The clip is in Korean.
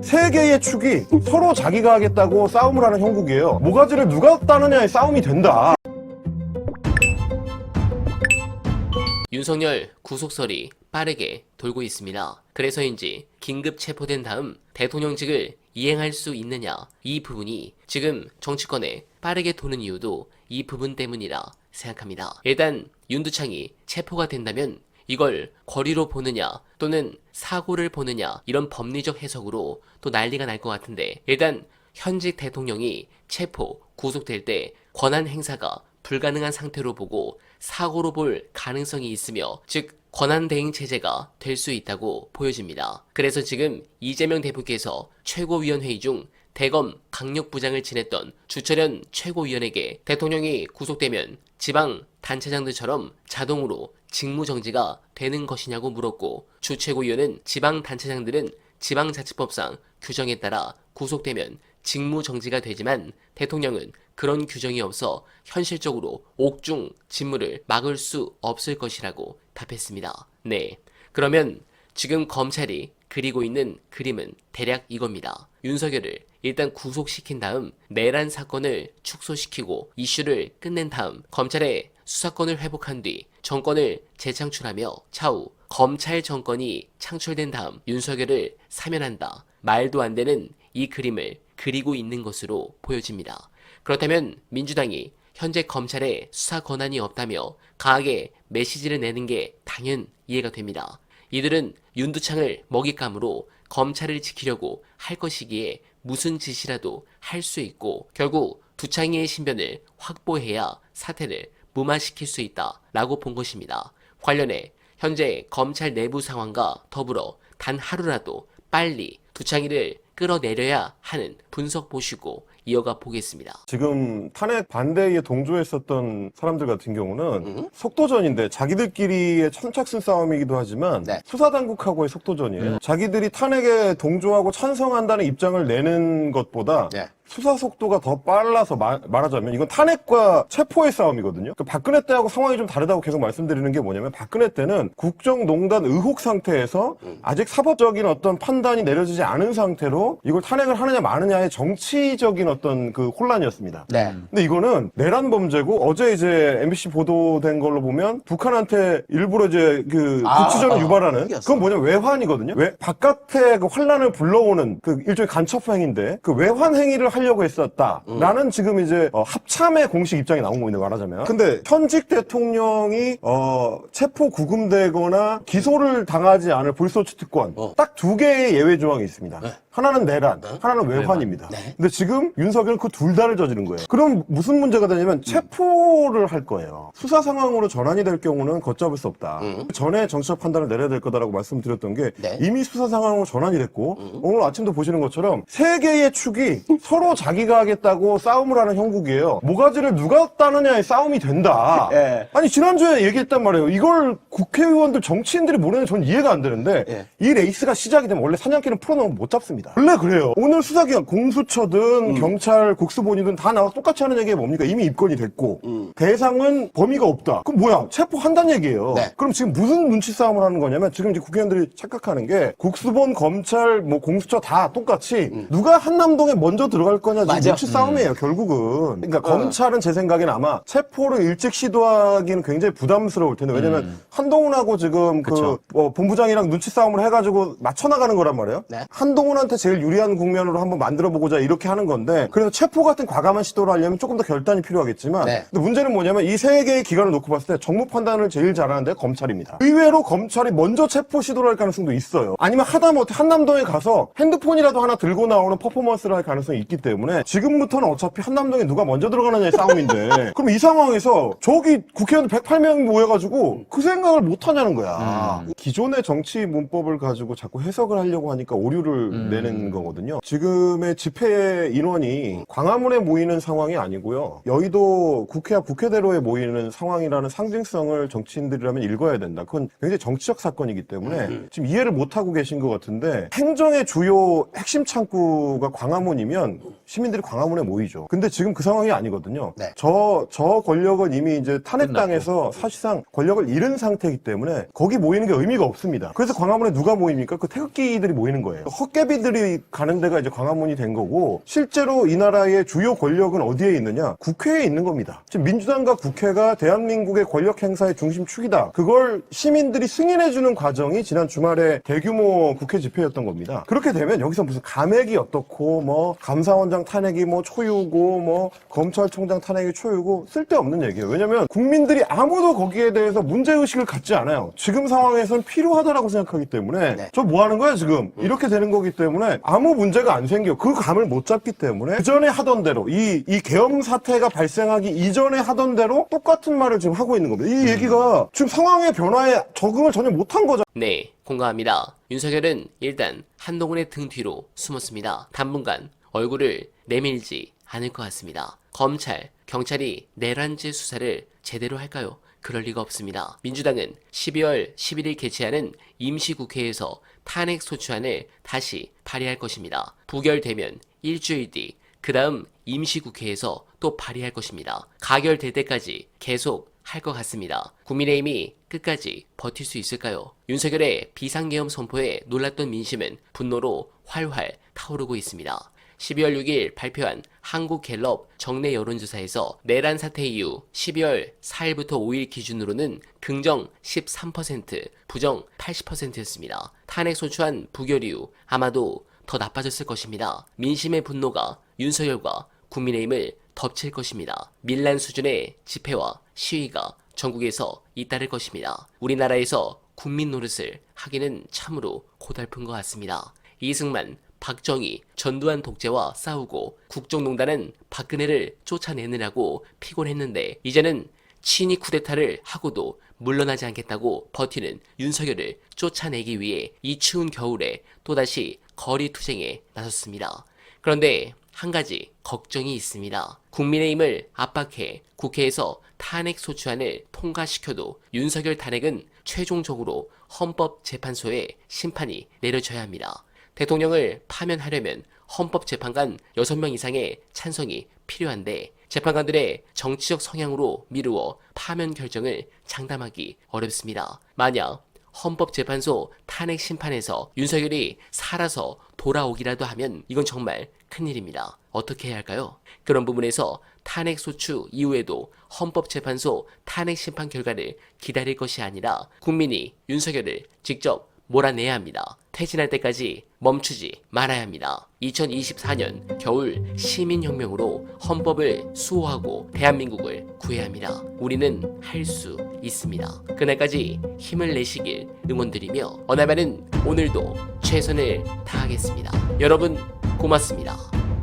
세 개의 축이 서로 자기가 하겠다고 싸움을 하는 형국이에요. 모가지를 누가 따느냐의 싸움이 된다. 윤석열 구속설이 빠르게 돌고 있습니다. 그래서인지 긴급 체포된 다음 대통령직을 이행할 수 있느냐 이 부분이 지금 정치권에 빠르게 도는 이유도 이 부분 때문이라 생각합니다. 일단 윤두창이 체포가 된다면 이걸 거리로 보느냐 또는 사고를 보느냐 이런 법리적 해석으로 또 난리가 날 것 같은데 일단 현직 대통령이 체포, 구속될 때 권한 행사가 불가능한 상태로 보고 사고로 볼 가능성이 있으며 즉 권한 대행 체제가 될 수 있다고 보여집니다. 그래서 지금 이재명 대표께서 최고위원회의 중 대검 강력부장을 지냈던 주철현 최고위원에게 대통령이 구속되면 지방 단체장들처럼 자동으로 직무정지가 되는 것이냐고 물었고 주 최고위원은 지방 단체장들은 지방자치법상 규정에 따라 구속되면 직무정지가 되지만 대통령은 그런 규정이 없어 현실적으로 옥중 직무를 막을 수 없을 것이라고 답했습니다. 네. 그러면 지금 검찰이 그리고 있는 그림은 대략 이겁니다. 윤석열을 일단 구속시킨 다음 내란 사건을 축소시키고 이슈를 끝낸 다음 검찰의 수사권을 회복한 뒤 정권을 재창출하며 차후 검찰 정권이 창출된 다음 윤석열을 사면한다. 말도 안 되는 이 그림을 그리고 있는 것으로 보여집니다. 그렇다면 민주당이 현재 검찰에 수사 권한이 없다며 강하게 메시지를 내는 게 당연 이해가 됩니다. 이들은 윤두창을 먹잇감으로 검찰을 지키려고 할 것이기에 무슨 짓이라도 할 수 있고 결국 두창이의 신변을 확보해야 사태를 무마시킬 수 있다라고 본 것입니다. 관련해 현재 검찰 내부 상황과 더불어 단 하루라도 빨리 두창이를 끌어내려야 하는 분석 보시고 이어가 보겠습니다. 지금 탄핵 반대에 동조했었던 사람들 같은 경우는 음. 속도전인데 자기들끼리의 천착순 싸움이기도 하지만 네. 수사당국하고의 속도전이에요. 자기들이 탄핵에 동조하고 찬성한다는 입장을 내는 것보다 네. 수사 속도가 더 빨라서 말, 말하자면 이건 탄핵과 체포의 싸움이거든요. 그 박근혜 때하고 상황이 좀 다르다고 계속 말씀드리는 게 뭐냐면 박근혜 때는 국정농단 의혹 상태에서 아직 사법적인 어떤 판단이 내려지지 않은 상태로 이걸 탄핵을 하느냐 마느냐의 정치적인 어떤 그 혼란이었습니다. 네. 근데 이거는 내란 범죄고 어제 이제 MBC 보도된 걸로 보면 북한한테 일부러 이제 그 아, 구치전을 아, 유발하는 그게였어. 그건 뭐냐 외환이거든요. 외 바깥에 그 환란을 불러오는 그 일종의 간첩 행위인데 그 외환 행위를 하려고 했었다라는 지금 이제 어, 합참의 공식 입장이 나온 겁니다. 말하자면. 근데 현직 대통령이 어 체포 구금되거나 기소를 당하지 않을 불소추 특권 어. 딱 두 개의 예외 조항이 있습니다. 하나는 내란, 하나는 외환입니다. 네. 근데 지금 윤석열은 그 둘 다를 저지른 거예요. 그럼 무슨 문제가 되냐면 체포를 할 거예요. 수사 상황으로 전환이 될 경우는 걷잡을 수 없다. 전에 정치적 판단을 내려야 될 거다라고 말씀드렸던 게 네. 이미 수사 상황으로 전환이 됐고 오늘 아침도 보시는 것처럼 세 개의 축이 서로 자기가 하겠다고 싸움을 하는 형국이에요. 모가지를 누가 따느냐의 싸움이 된다. 예. 아니 지난주에 얘기했단 말이에요. 이걸 국회의원들 정치인들이 모르는 전 이해가 안 되는데 예. 이 레이스가 시작이 되면 원래 사냥개는 풀어놓으면 못 잡습니다. 원래 그래요. 오늘 수사기관 공수처든 음. 경찰 국수본이든 다 나와서 똑같이 하는 얘기가 뭡니까? 이미 입건이 됐고 대상은 범위가 없다. 그럼 뭐야? 체포한다는 얘기예요. 음. 네. 그럼 지금 무슨 눈치 싸움을 하는 거냐면 지금 이제 국회의원들이 착각하는 게 국수본 검찰 뭐 공수처 다 똑같이 누가 한남동에 먼저 들어갈 거냐 지금 음. 맞아. 음. 눈치 싸움이에요. 결국은. 그러니까 검찰은 제 생각엔 아마 체포를 일찍 시도하기는 굉장히 부담스러울 텐데 왜냐면 음. 한동훈하고 지금 그 어, 본부장이랑 눈치 싸움을 해가지고 맞춰 나가는 거란 말이에요. 네. 한동훈한테 제일 유리한 국면으로 한번 만들어 보고자 이렇게 하는 건데 그래서 체포 같은 과감한 시도를 하려면 조금 더 결단이 필요하겠지만 네. 근데 문제는 뭐냐면 이 세 개의 기관을 놓고 봤을 때 정무 판단을 제일 잘하는 데 검찰입니다. 의외로 검찰이 먼저 체포 시도를 할 가능성도 있어요. 아니면 하다못해 한남동에 가서 핸드폰이라도 하나 들고 나오는 퍼포먼스를 할 가능성이 있기 때문에 지금부터는 어차피 한남동에 누가 먼저 들어가느냐의 싸움인데 그럼 이 상황에서 저기 국회의원들 108명이 모여가지고 그 생각을 못 하냐는 거야. 기존의 정치 문법을 가지고 자꾸 해석을 하려고 하니까 오류를 내는 거거든요. 지금의 집회 인원이 광화문에 모이는 상황이 아니고요. 여의도 국회 앞 국회대로에 모이는 상황이라는 상징성을 정치인들이라면 읽어야 된다. 그건 굉장히 정치적 사건이기 때문에 지금 이해를 못 하고 계신 것 같은데 행정의 주요 핵심 창구가 광화문이면 시민들이 광화문에 모이죠. 근데 지금 그 상황이 아니거든요. 네. 저, 저 권력은 이미 이제 탄핵당해서 사실상 권력을 잃은 상태이기 때문에 거기 모이는 게 의미가 없습니다. 그래서 광화문에 누가 모입니까? 그 태극기들이 모이는 거예요. 헛개비들이 가는 데가 이제 광화문이 된 거고 실제로 이 나라의 주요 권력은 어디에 있느냐? 국회에 있는 겁니다. 지금 민주당과 국회가 대한민국의 권력 행사의 중심축이다. 그걸 시민들이 승인해주는 과정이 지난 주말에 대규모 국회 집회였던 겁니다. 그렇게 되면 여기서 무슨 감액이 어떻고 뭐 감사원 장 탄핵이 뭐 초유고 뭐 검찰총장 탄핵이 초유고 쓸데없는 얘기예요. 왜냐면 국민들이 아무도 거기에 대해서 문제의식을 갖지 않아요. 지금 상황에선 필요하다라고 생각하기 때문에 네. 저 뭐 하는 거야 지금 이렇게 되는 거기 때문에 아무 문제가 안 생겨 그 감을 못 잡기 때문에 그 전에 하던 대로 이, 이 계엄 사태가 발생하기 이전에 하던 대로 똑같은 말을 지금 하고 있는 겁니다. 이 얘기가 지금 상황의 변화에 적응을 전혀 못한 거죠. 네, 공감합니다. 윤석열은 일단 한동훈의 등 뒤로 숨었습니다. 당분간 얼굴을 내밀지 않을 것 같습니다. 검찰, 경찰이 내란죄 수사를 제대로 할까요? 그럴 리가 없습니다. 민주당은 12월 11일 개최하는 임시국회에서 탄핵 소추안을 다시 발의할 것입니다. 부결되면 일주일 뒤, 그 다음 임시국회에서 또 발의할 것입니다. 가결될 때까지 계속 할 것 같습니다. 국민의힘이 끝까지 버틸 수 있을까요? 윤석열의 비상계엄 선포에 놀랐던 민심은 분노로 활활 타오르고 있습니다. 12월 6일 발표한 한국갤럽 정례 여론조사에서 내란 사태 이후 12월 4일부터 5일 기준으로는 긍정 13%, 부정 80%였습니다. 탄핵 소추안 부결 이후 아마도 더 나빠졌을 것입니다. 민심의 분노가 윤석열과 국민의힘을 덮칠 것입니다. 밀란 수준의 집회와 시위가 전국에서 잇따를 것입니다. 우리나라에서 국민 노릇을 하기는 참으로 고달픈 것 같습니다. 이승만, 박정희, 전두환 독재와 싸우고 국정농단은 박근혜를 쫓아내느라고 피곤했는데 이제는 친위 쿠데타를 하고도 물러나지 않겠다고 버티는 윤석열을 쫓아내기 위해 이 추운 겨울에 또다시 거리 투쟁에 나섰습니다. 그런데 한 가지 걱정이 있습니다. 국민의힘을 압박해 국회에서 탄핵 소추안을 통과시켜도 윤석열 탄핵은 최종적으로 헌법재판소에 심판이 내려져야 합니다. 대통령을 파면하려면 헌법재판관 6명 이상의 찬성이 필요한데 재판관들의 정치적 성향으로 미루어 파면 결정을 장담하기 어렵습니다. 만약 헌법재판소 탄핵 심판에서 윤석열이 살아서 돌아오기라도 하면 이건 정말 큰일입니다. 어떻게 해야 할까요? 그런 부분에서 탄핵 소추 이후에도 헌법재판소 탄핵 심판 결과를 기다릴 것이 아니라 국민이 윤석열을 직접 몰아내야 합니다. 퇴진할 때까지 멈추지 말아야 합니다. 2024년 겨울 시민혁명으로 헌법을 수호하고 대한민국을 구해야 합니다. 우리는 할 수 있습니다. 그날까지 힘을 내시길 응원드리며 어나바는 오늘도 최선을 다하겠습니다. 여러분 고맙습니다.